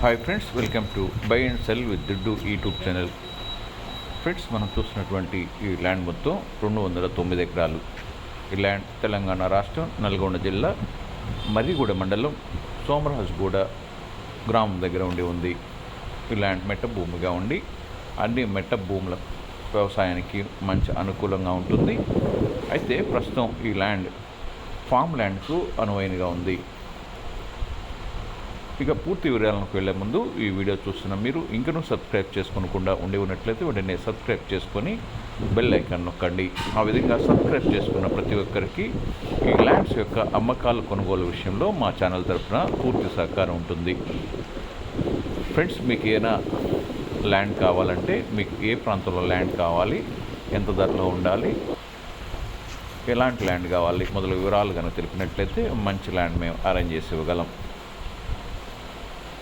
Hi friends welcome to buy and sell with Diddu YouTube channel friends మనం చూస్తున్నటువంటి ఈ land మొత్తం రెండు వందల తొమ్మిది ఎకరాలు. ఈ ల్యాండ్ తెలంగాణ రాష్ట్రం నల్గొండ జిల్లా మర్రిగూడ మండలం సోమరాజుగూడ గ్రామం దగ్గర ఉండి ఉంది. ఈ ల్యాండ్ మెట్ట భూమిగా ఉండి అన్ని మెట్ట భూముల వ్యవసాయానికి మంచి అనుకూలంగా ఉంటుంది. అయితే ప్రస్తుతం ఈ ల్యాండ్ ఫామ్ ల్యాండ్కు అనువైనగా ఉంది. ఇక పూర్తి వివరాలకు వెళ్ళే ముందు ఈ వీడియో చూస్తున్న మీరు ఇంకనూ సబ్స్క్రైబ్ చేసుకోకుండా ఉండి ఉన్నట్లయితే వెంటనే సబ్స్క్రైబ్ చేసుకొని బెల్ ఐకాన్ నొక్కండి. ఆ విధంగా సబ్స్క్రైబ్ చేసుకున్న ప్రతి ఒక్కరికి ఈ ల్యాండ్స్ యొక్క అమ్మకాలు కొనుగోలు విషయంలో మా ఛానల్ తరఫున పూర్తి సహకారం ఉంటుంది. ఫ్రెండ్స్ మీకు ఏమైనా ల్యాండ్ కావాలంటే మీకు ఏ ప్రాంతంలో ల్యాండ్ కావాలి ఎంత ధరలో ఉండాలి ఎలాంటి ల్యాండ్ కావాలి మొదలు వివరాలు కనుక తెలిపినట్లయితే మంచి ల్యాండ్ మేము అరేంజ్ చేసి ఇవ్వగలం.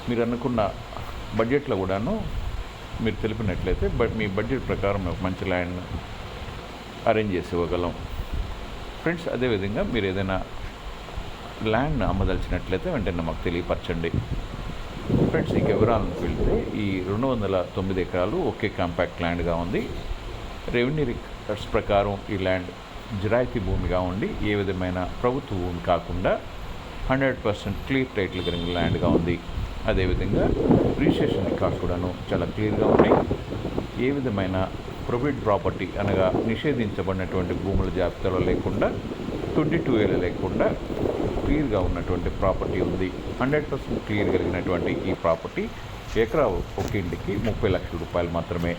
మీరు అనుకున్న బడ్జెట్లో కూడాను మీరు తెలిపినట్లయితే బట్ మీ బడ్జెట్ ప్రకారం మేము మంచి ల్యాండ్ అరేంజ్ చేసి ఇవ్వగలం. ఫ్రెండ్స్ అదేవిధంగా మీరు ఏదైనా ల్యాండ్ అమ్మదలిచినట్లయితే వెంటనే మాకు తెలియపరచండి. ఫ్రెండ్స్ ఈ వివరాలకు వెళ్తే ఈ రెండు వందల తొమ్మిది ఎకరాలు ఒకే కాంపాక్ట్ ల్యాండ్గా ఉంది. రెవెన్యూ రికార్డ్స్ ప్రకారం ఈ ల్యాండ్ జిరాయితీ భూమిగా ఉండి ఏ విధమైన ప్రభుత్వ భూమి కాకుండా హండ్రెడ్ పర్సెంట్ క్లియర్ టైటిల్ కలిగిన ల్యాండ్గా ఉంది. అదేవిధంగా రిజిస్ట్రేషన్ రికార్డ్స్ కూడాను చాలా క్లియర్గా ఉన్నాయి. ఏ విధమైన ప్రొవిడ్ ప్రాపర్టీ అనగా నిషేధించబడినటువంటి భూముల జాబితాలో లేకుండా ట్వంటీ టూ ఏళ్ళు లేకుండా క్లియర్గా ఉన్నటువంటి ప్రాపర్టీ ఉంది. హండ్రెడ్ పర్సెంట్ క్లియర్ కలిగినటువంటి ఈ ప్రాపర్టీ ఎకరా ఒక ఇంటికి ముప్పై లక్షల రూపాయలు మాత్రమే.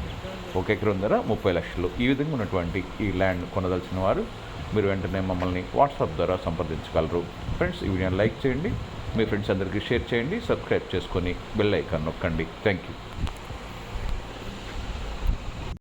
ఒక ఎకరం ధర ముప్పై లక్షలు. ఈ విధంగా ఉన్నటువంటి ఈ ల్యాండ్ కొనదలసిన వారు మీరు వెంటనే మమ్మల్ని వాట్సాప్ ద్వారా సంప్రదించగలరు. ఫ్రెండ్స్ ఈ వీడియోని లైక్ చేయండి. మీ ఫ్రెండ్స్ అందరికీ షేర్ చేయండి సబ్స్క్రైబ్ చేసుకొని బెల్ ఐకాన్ నొక్కండి. Thank you